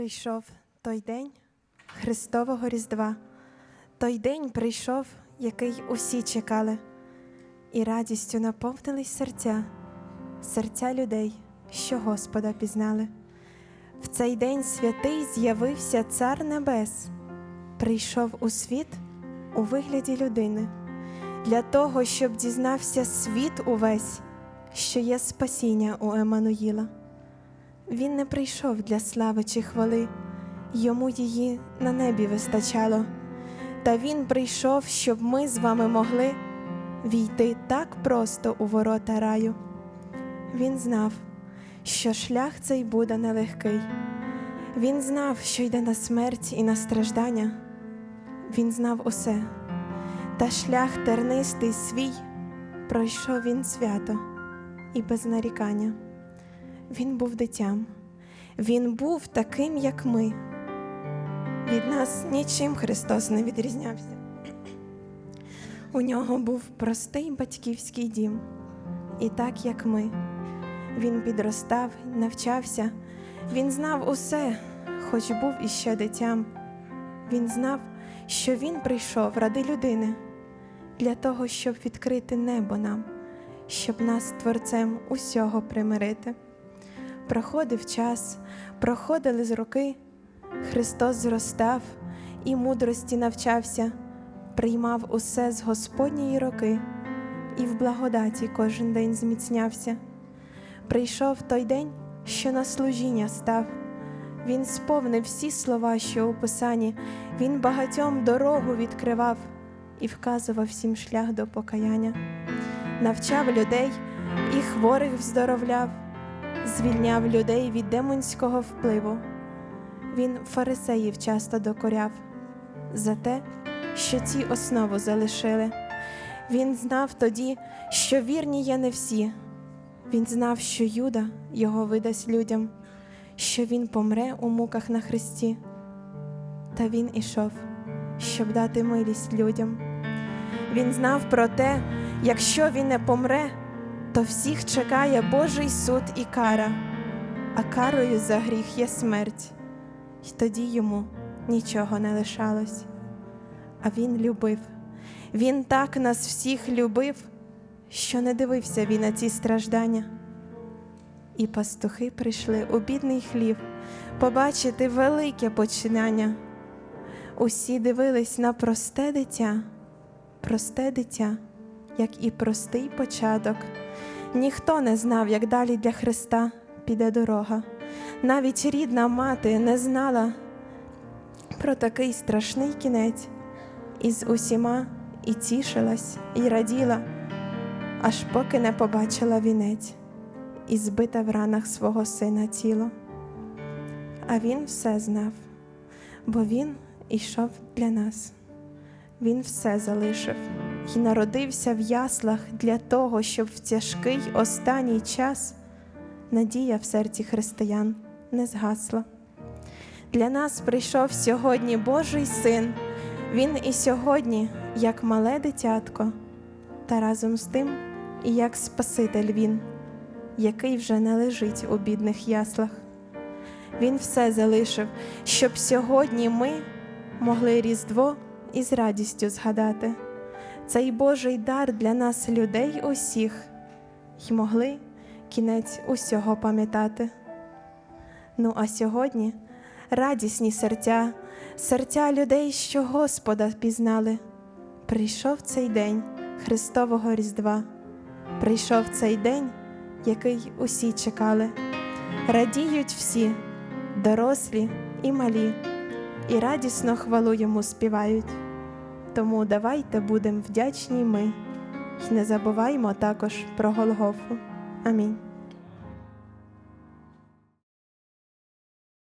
Прийшов той день Христового Різдва, той день прийшов, який усі чекали, і радістю наповнились серця, серця людей, що Господа пізнали. В цей день святий з'явився Цар Небес, прийшов у світ у вигляді людини, для того, щоб дізнався світ увесь, що є спасіння у Еммануїла. Він не прийшов для слави чи хвали, йому її на небі вистачало. Та він прийшов, щоб ми з вами могли війти так просто у ворота раю. Він знав, що шлях цей буде нелегкий. Він знав, що йде на смерть і на страждання. Він знав усе, та шлях тернистий свій пройшов він свято і без нарікання. Він був дитям, він був таким, як ми. Від нас нічим Христос не відрізнявся. У нього був простий батьківський дім, і так, як ми. Він підростав, навчався, він знав усе, хоч був іще дитям. Він знав, що він прийшов ради людини, для того, щоб відкрити небо нам, щоб нас Творцем усього примирити. Проходив час, проходили з роки, Христос зростав і мудрості навчався, приймав усе з Господньої роки, і в благодаті кожен день зміцнявся. Прийшов той день, що на служіння став. Він сповнив всі слова, що у Писанні, він багатьом дорогу відкривав і вказував всім шлях до покаяння, навчав людей і хворих вздоровляв звільняв людей від демонського впливу. Він фарисеїв часто докоряв за те, що ці основу залишили. Він знав тоді, що вірні є не всі. Він знав, що Юда його видасть людям, що він помре у муках на хресті. Та він ішов, щоб дати милість людям. Він знав про те, якщо він не помре, то всіх чекає Божий суд і кара, а карою за гріх є смерть, І тоді йому нічого не лишалось. А він любив, він так нас всіх любив, що не дивився він на ці страждання. І пастухи прийшли у бідний хлів побачити велике починання. Усі дивились на просте дитя, просте дитя, як і простий початок. Ніхто не знав, як далі для Христа піде дорога. Навіть рідна мати не знала про такий страшний кінець, і з усіма і тішилась, і раділа, аж поки не побачила вінець і збита в ранах свого сина тіло. А він все знав, бо він ішов для нас, він все залишив і народився в яслах для того, щоб в тяжкий останній час надія в серці християн не згасла. Для нас прийшов сьогодні Божий син, Він і сьогодні, як мале дитятко, та разом з тим і як Спаситель Він, який вже не лежить у бідних яслах. Він все залишив, щоб сьогодні ми могли Різдво із радістю згадати цей Божий дар для нас, людей усіх, й могли кінець усього пам'ятати. Ну, а сьогодні радісні серця, серця людей, що Господа пізнали. Прийшов цей день Христового Різдва, прийшов цей день, який усі чекали. Радіють всі, дорослі і малі, і радісно хвалу йому співають. Тому давайте будемо вдячні ми й не забуваймо також про Голгофу. Амінь.